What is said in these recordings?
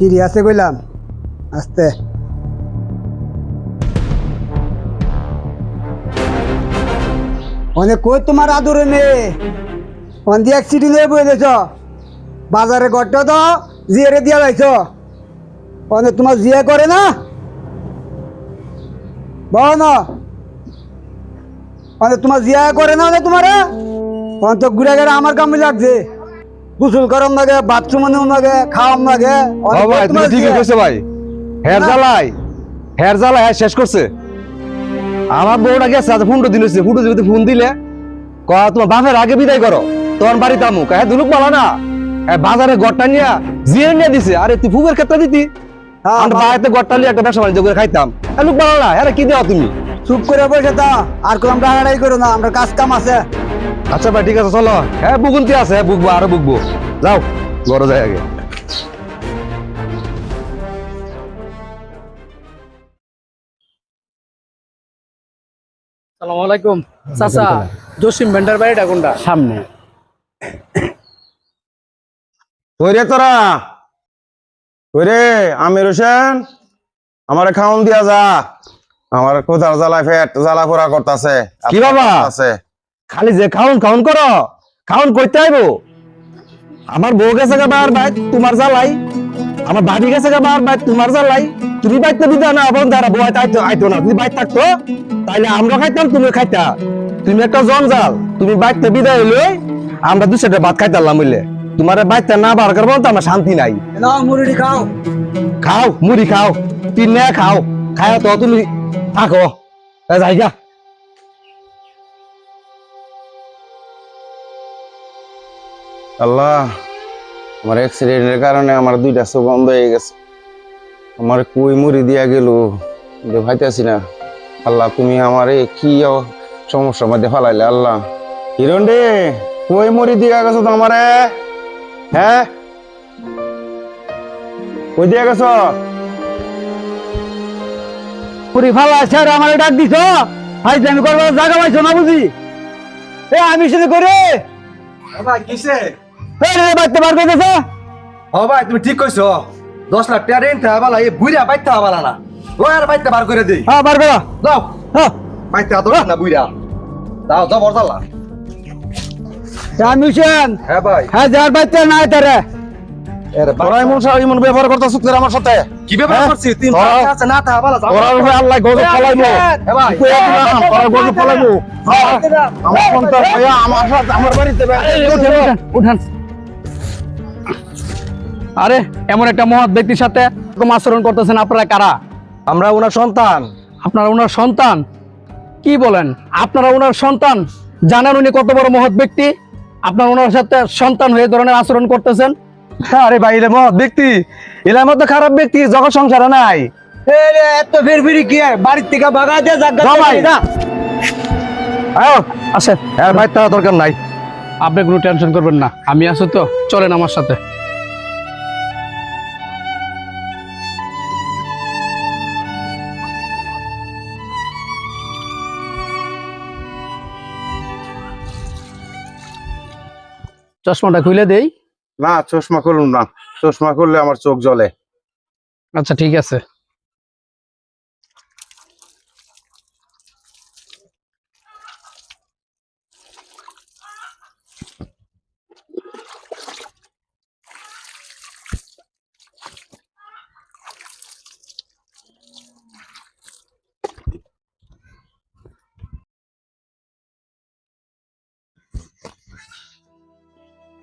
সিঁড়ি আছে কইলাম। আস্তে। অনেক কই তোমার আদরে মেয়ে? অন্দি এক সিটি নিয়ে বই দিয়েছ বাজারে গড়টা তো জিয়ারে দিয়া লাইছ। অনেক তোমার জিয়া করে না? বল না অনেক তোমার জিয়া করে না তোমার? অনেক ঘুরে গেলে আমার কামি লাগছে। গোসল গরম লাগে বাথরুম লাগে খাওয়াম লাগে। ও ভাই তুমি ঠিকই কইছো ভাই। না। জ্বালাই। হের জ্বালাই হ্যাঁ শেষ করছে। আমার বউটা গেছে আজ ফোনটা দিল ফুটো যদি ফোন দিলে ক তোমার বাপের আগে বিদায় করো। তোমার বাড়িতে আমুক। হ্যাঁ দুলুক পালা না। বাজারে গড়টা নিয়ে জিয়ে নিয়ে দিছে। আরে তুই ফুকের ক্ষেত্রে দিতি। হ্যাঁ, আমরা ভাই, বাড়িতে গড়টা নিয়ে একটা ব্যবসা বাণিজ্য করে খাইতাম। লুক পালা না। হ্যাঁ কি দেওয়া তুমি? চুপ করে বসে তা আর কোনো আমরা করো না আমরা কাজ কাম আছে। আচ্ছা ভাই ঠিক আছে চলো। হ্যাঁ বুকুন্তি আছে হ্যাঁ বুকবো আরও বুকবো। যাও ঘরে যাই আগে। সালাম আলাইকুম। চাচা জসিম ভেন্ডার বাড়িটা কোনটা? সামনে। ওরে তোরা? ওরে আমির হোসেন আমার খাওন দিয়া যা। আমার কোথার জ্বালা ফেট জ্বালা পোড়া করতেছে। কি বাবা? আছে খালি যে খাউন খাউন করো। খাউন করতে আইবো? আমার বউ গেছে গা বার ভাই তোমার জ্বালাই। আমার ভাবি গেছে গা বার ভাই তোমার জ্বালাই। তুমি বাইতে দিতে না আবার দাঁড়া বউ আইতো আইতো না। তুমি বাইর থাকতো তাইলে আমরা খাইতাম তুমি খাইতা। তুমি একটা জঞ্জাল তুমি বাইতে বিদায় হইলে আমরা দু সেটা ভাত খাইতাম হইলে তোমার বাইতে না বার করব তো আমার শান্তি নাই। নাও মুরুড়ি খাও। খাও মুড়ি খাও পিনে খাও। খাও তো তুমি থাকো। আল্লাহ, আমার অ্যাক্সিডেন্টের কারণে আমার দুইটা চোখ বন্ধ হয়ে গেছে। আমার কুই মুড়ি দিয়া গেল ভাইতেছি না। আল্লাহ, তুমি আমার কি সমস্যার মধ্যে ফেলাইলে, আল্লাহ। হিরণ রে, কই মুড়ি দিয়া গেছো তো আমারে হ্যাঁ? কই দিয়া গেছো? পুরি ফালা আছে আমার ডাক দিছ? হাই আমি করবার জায়গা পাইছো না বুঝি? এ আমি শুধু করে ভাই কিসে? এই রে বাইতে বার করতেছে? ও ভাই তুমি ঠিক কইছো। দশ লাখ টাকা রেন্ট বুইরা বাইতে হবালা না। ও আর বাইতে বার করে দেই। হ্যাঁ বার করো। দাও হ্যাঁ। বাইতে আদর না বুইরা দাও দাও বরদালা আমি হ্যাঁ ভাই। হ্যাঁ যার বাইতে নাই তারে। ব্যবহার করতেছ তোর আমার সাথে? কি ব্যাপার? করছিস তুই আছে না তা হবালা যাও। রূপে আল্লাহ গজব ফলাইবো। ভাই। তুই এক না, তোরা গজব ফলাইবো। আমার সন্তান ভাইয়া আমার সাথে আমার বাড়িতে উঠান। আরে এমন একটা মহৎ ব্যক্তির সাথে এরকম আচরণ করতেছেন আপনারা কারা? আমরা ওনার সন্তান। আপনারা ওনার সন্তান? কি বলেন? আপনারা ওনার সন্তান? জানেন উনি কত বড় মহৎ ব্যক্তি? আপনার ওনার সাথে সন্তান হয়ে ধরনের আচরণ করতেছেন? আরে ভাই রে মত ব্যক্তি। এলার মতো খারাপ ব্যক্তি জগৎ সংসারে নাই। এত ফির ফিরি কি বাড়ির থেকে ভাগা দিয়ে আয় আসেন। হ্যাঁ ভাই তার দরকার নাই। আপনি কোনো টেনশন করবেন না। আমি আছি তো। চলেন আমার সাথে। চশমাটা খুলে দেই। না চশমা করুন না। চশমা করলে আমার চোখ জ্বলে। আচ্ছা ঠিক আছে।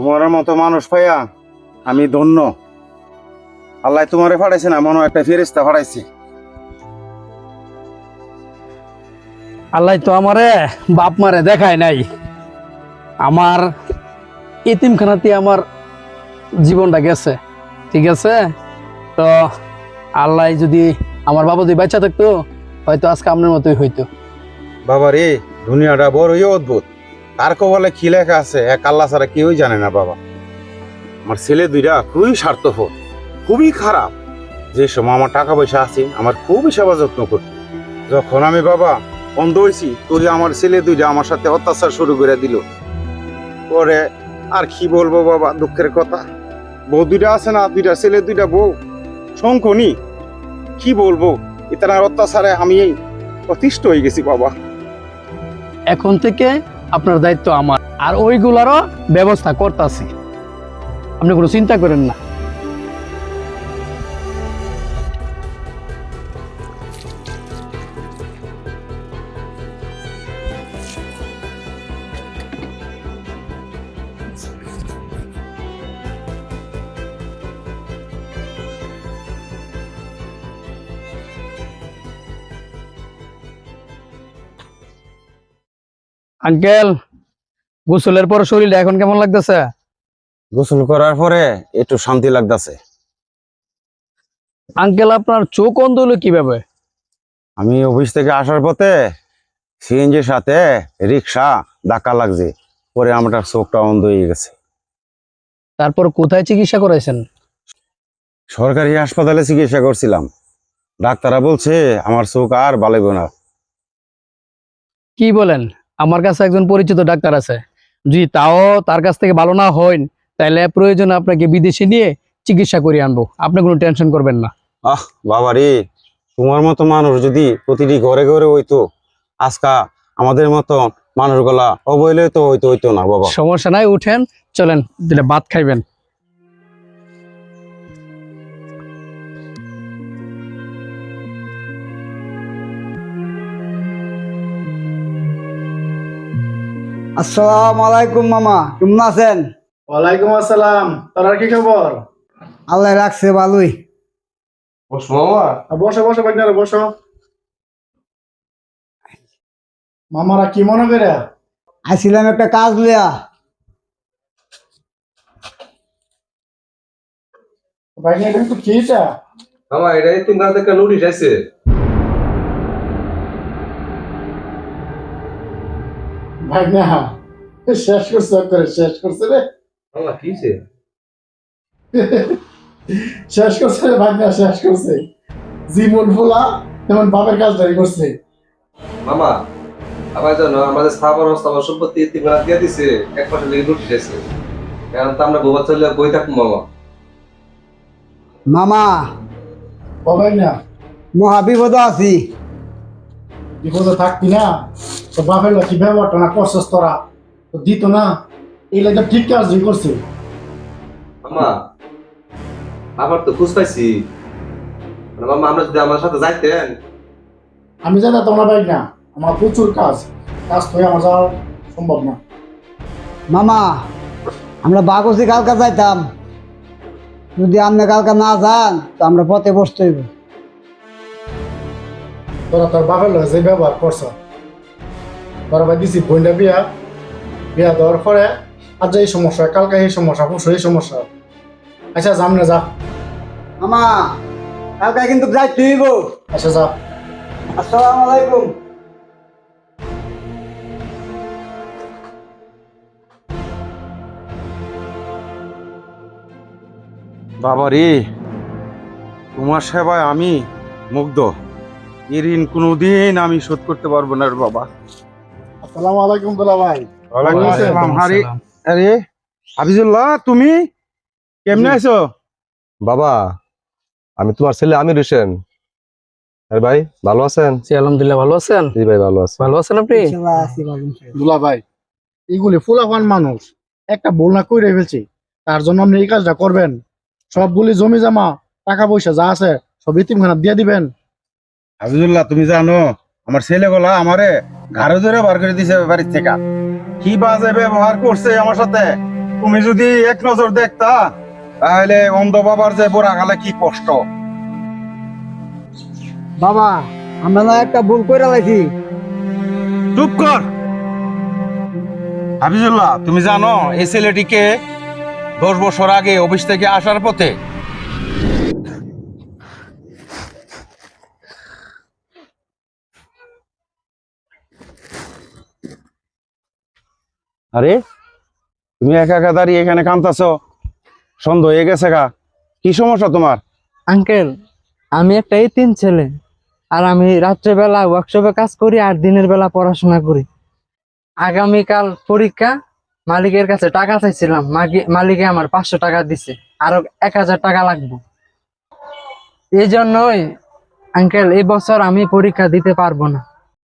তোমার মতো মানুষ পাইয়া আমি ধন্য। আল্লাহ তোমারে ফাড়াইছে না মনে একটা ফেরিস্তা ফাড়াইছে। আল্লাহ তো আমারে বাপ মারে দেখায় নাই। আমার এতিমখানাতে আমার জীবনটা গেছে ঠিক আছে? তো আল্লাহ যদি আমার বাবা যদি বাচ্চা থাকতো হয়তো আজকে আপনার মতোই হইতো। বাবা রে দুনিয়াটা বড়ই অদ্ভুত। কার কবলে কি লেখা আছে? এক আল্লাহ ছাড়া কেউই জানে না, বাবা। আমার ছেলে দুইটা খুবই স্বার্থপর, খুবই খারাপ। যে সময় আমার টাকা পয়সা আছে, আমার খুবই সেবা যত্ন করত। যখন আমি, বাবা বন্ধ হয়েছি তুই আমার ছেলে দুইটা আমার সাথে অত্যাচার শুরু করে দিল। পরে আর কি বলব, বাবা, দুঃখের কথা? বউ দুইটা আছে না, দুইটা ছেলে, দুইটা বউ? শঙ্কনি কি বলব? ইতার অত্যাচারে আমি অতিষ্ঠ হয়ে গেছি, বাবা। এখন থেকে আপনার দায়িত্ব আমার। আর ওইগুলারও ব্যবস্থা করতেছি। আপনি কোনো চিন্তা করেন না। আঙ্কেল গোসলের পর শরীরটা এখন কেমন লাগতেছে? গোসল করার পরে একটু শান্তি লাগতেছে। আঙ্কেল আপনার চোখ অন্ধ হলো কীভাবে? আমি অফিস থেকে আসার পথে সিএনজির সাথে রিক্সা ধাক্কা লাগছে পরে আমার চোখটা অন্ধ হয়ে গেছে। তারপর কোথায় চিকিৎসা করাইছেন? সরকারি হাসপাতালে চিকিৎসা করছিলাম। ডাক্তাররা বলছে আমার চোখ আর বালাইব না। কি বলেন? আমার কাছে একজন পরিচিত ডাক্তার আছে। যদি তাও তার কাছ থেকে ভালো না হয় তাহলে প্রয়োজনে আপনাকে বিদেশে নিয়ে চিকিৎসা করিয়ে আনব। আপনি কোনো টেনশন করবেন না। আহ বাবা রে তোমার মতো মানুষ যদি প্রতিটি ঘরে ঘরে হইতো আজকা আমাদের মতো মানুষগুলা অবহেলে তো হইতো হইতো না বাবা। সমস্যা নাই উঠেন চলেন দিলে ভাত খাইবেন। আসসালামু আলাইকুম মামা কেমন আছেন? ওয়ালাইকুম আসসালাম তোর আর কি খবর? আল্লাহ রাখছে ভালোই। বসো বসো বাগনারে বসো। মামারা কি মনে করে? আসছিলাম একটা কাজ লিয়া বাগনারে কিন্তু কিটা মামা এটা তিন ঘণ্টা থেকে নোটিশ আছে। ভাগনা শেষ করছে করে শেষ করছে রে। শেষ করছে রে ভাগনা শেষ করছে। জীবন ফুলা তেমন বাপের কাজটাই করছে। মামা আবার জানো আমাদের স্থাপন স্থাপন সম্পত্তি তিন ঘণ্টা দিয়ে দিছে এক লেগে নোটিশ আছে কারণ তো আমরা গোবা চলে বই থাকব মামা। মামা ও ভাগনা মহা বিপদ আছি। বিপদে থাকতি না। তো বাপের কি ব্যবহারটা না করছিস তোরা? তো দিত না। এই লাগে ঠিক কাজই করছে মামা আবার তো খুঁজ পাইছি। মানে মামা আমরা যদি আমার সাথে যাইতেন? আমি জানি তোমরা বাইক না। আমার প্রচুর কাজ। কাজ তো আমার যাওয়া সম্ভব না। মামা আমরা বাগসি কালকা যাইতাম। যদি আপনি কালকা না যান তো আমরা পথে বসতে হইব। তোরা তোর বাপের লোক যে ব্যবহার করছ। তোরা ভাই দিছি বইটা বিয়া বিয়া দেওয়ার পরে আজ এই সমস্যা কালকে এই সমস্যা পরশু এই সমস্যা। আচ্ছা যাম না যা। মামা কালকে কিন্তু যাইতে হইব। আচ্ছা যা। আসসালামু আলাইকুম। বাবা রে তোমার সেবায় আমি মুগ্ধ। এই ঋণ কোনোদিন আমি শোধ করতে পারব না বাবা। আসসালামু আলাইকুম দুলা ভাই। ওয়ালাইকুম আসসালাম। আরে আরে হাফিজুল্লাহ তুমি কেমনে আছো? বাবা আমি তোমার ছেলে আমির হোসেন। আরে ভাই ভালো আছেন? জি আলহামদুলিল্লাহ ভালো আছেন? জি ভাই ভালো আছি। ভালো আছেন আপনি? ইনশাআল্লাহ আছি ভালো ইনশাআল্লাহ। দুলা ভাই এইগুলি ফুলাফান মানুষ। একটা ভুল না করে ফেলছি। তার জন্য আপনি এই কাজটা করবেন। সবগুলি জমি জমা টাকা পয়সা যা আছে সব ইতিমখানা দিয়ে দিবেন। হাফিজুল্লাহ তুমি জানো আমার ছেলেগুলা আমারে ঘাড়ে ধরে বার করে দিছে বাড়ির থেকে। কি বাজে ব্যবহার করছে আমার সাথে? তুমি যদি এক নজর দেখতা তাহলে অন্ধ বাবার যে বোরা গালে কি কষ্ট? বাবা আমরা না একটা ভুল করে লাইছি। চুপ কর! হাফিজুল্লাহ তুমি জানো এই ছেলেটিকে দশ বছর আগে অফিস থেকে আসার পথে আরে, তুমি একা একা দাঁড়িয়ে এখানে কামতাছ সন্দেহ হয়ে গেছে গা। কি সমস্যা তোমার? আঙ্কেল, আমি একটা তিন ছেলে, আর আমি রাত্রেবেলা ওয়ার্কশপে কাজ করি আর দিনের বেলা পড়াশোনা করি। আগামীকাল পরীক্ষা, মালিকের কাছে টাকা চাইছিলাম মালিকে আমার পাঁচশো টাকা দিছে, আরও এক হাজার টাকা লাগবে। এই জন্যই আঙ্কেল, এই বছর আমি পরীক্ষা দিতে পারব না।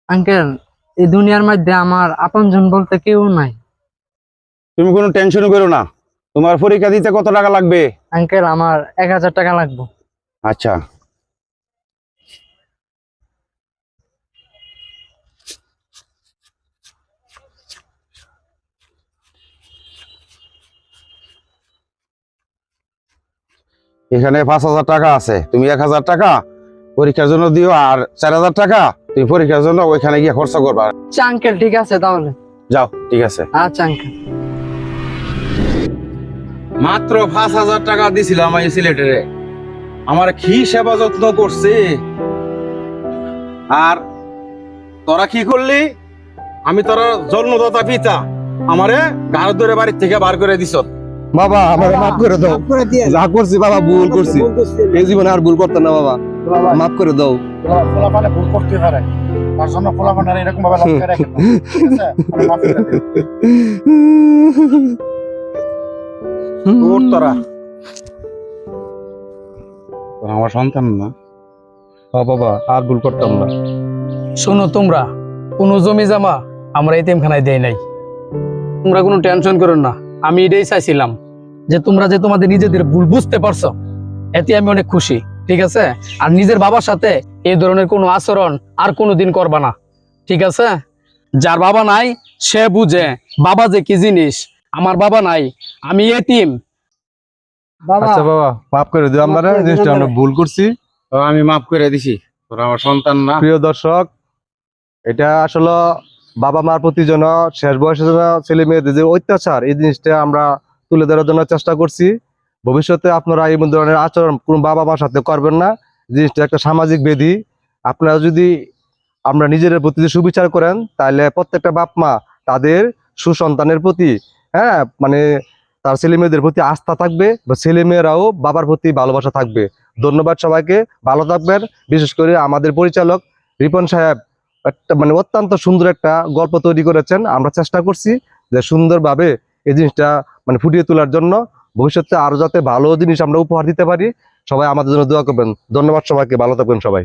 আঙ্কেল, এই দুনিয়ার মধ্যে আমার আপনজন বলতে কেউ নাই। তুমি কোনো টেনশন করো না। তোমার পরীক্ষা দিতে কত টাকা লাগবে? আঙ্কেল আমার এক হাজার টাকা লাগবে। আচ্ছা। এখানে পাঁচ হাজার টাকা আছে। তুমি এক হাজার টাকা পরীক্ষার জন্য দিও আর চার হাজার টাকা তুমি পরীক্ষার জন্য ওইখানে গিয়ে খরচা করবা। আচ্ছা আঙ্কেল ঠিক আছে তাহলে। যাও ঠিক আছে। আচ্ছা আঙ্কেল। মাত্র পাঁচ হাজার টাকা দিছিলাম এই সিলেটেরে। আমার কি সেবা যত্ন করছে। আর তোরা কি করলি? আমি তোরা জন্মদাতা পিতা আমারে গাড় ধরে বাড়ির থেকে বার করে দিছ। বাবা আমার মাফ করে দাও। যা করছি বাবা ভুল করছি। এই জীবনে আর ভুল করতাম না বাবা। মাফ করে দাও। ফলাফলে ভুল করতে পারে। তার জন্য এরকম ভাবে লক্ষ্য রাখেন তোর। আমার সন্তান না। বাবা আর ভুল করতাম না। শোনো তোমরা কোনো জমি জামা আমরা এতিমখানায় দেই নাই। তোমরা কোনো টেনশন করো না আমি এটাই চাইছিলাম যে তোমরা যে তোমাদের নিজেদের ভুল বুঝতে পারছ এতে আমি অনেক খুশি ঠিক আছে? আর নিজের বাবার সাথে এই ধরনের কোনো আচরণ আর কোনো দিন করবা না ঠিক আছে? যার বাবা নাই সে বুঝে বাবা যে কি জিনিস আমার বাবা নাই আমি এতিম। আচ্ছা বাবা মাফ করে দিও আমরা জিনিসটা আমরা ভুল করছি। আমি মাফ করে দিছি তোরা আমার সন্তান না। প্রিয় দর্শক এটা আসলে বাবা মার প্রতি যেন শেষ বয়সে যেন ছেলে মেয়েদের যে অত্যাচার এই জিনিসটা আমরা তুলে ধরার জন্য চেষ্টা করছি। ভবিষ্যতে আপনারা এই ধরনের আচরণ কোন বাবা মার সাথে করবেন না। জিনিসটা একটা সামাজিক বেধি আপনারা যদি আমরা নিজেদের প্রতি সুবিচার করেন তাহলে প্রত্যেকটা বাপ মা তাদের সুসন্তানের প্রতি হ্যাঁ মানে তার ছেলে মেয়েদের প্রতি আস্থা থাকবে, বা ছেলে মেয়েরাও বাবার প্রতি ভালোবাসা থাকবে। ধন্যবাদ সবাইকে, ভালো থাকবেন। বিশেষ করে আমাদের পরিচালক রিপন সাহেব একটা মানে অত্যন্ত সুন্দর একটা গল্প তৈরি করেছেন। আমরা চেষ্টা করছি যে সুন্দরভাবে এই জিনিসটা মানে ফুটিয়ে তোলার জন্য। ভবিষ্যতে আরও যাতে ভালো জিনিস আমরা উপহার দিতে পারি, সবাই আমাদের জন্য দোয়া করবেন। ধন্যবাদ সবাইকে, ভালো থাকবেন সবাই।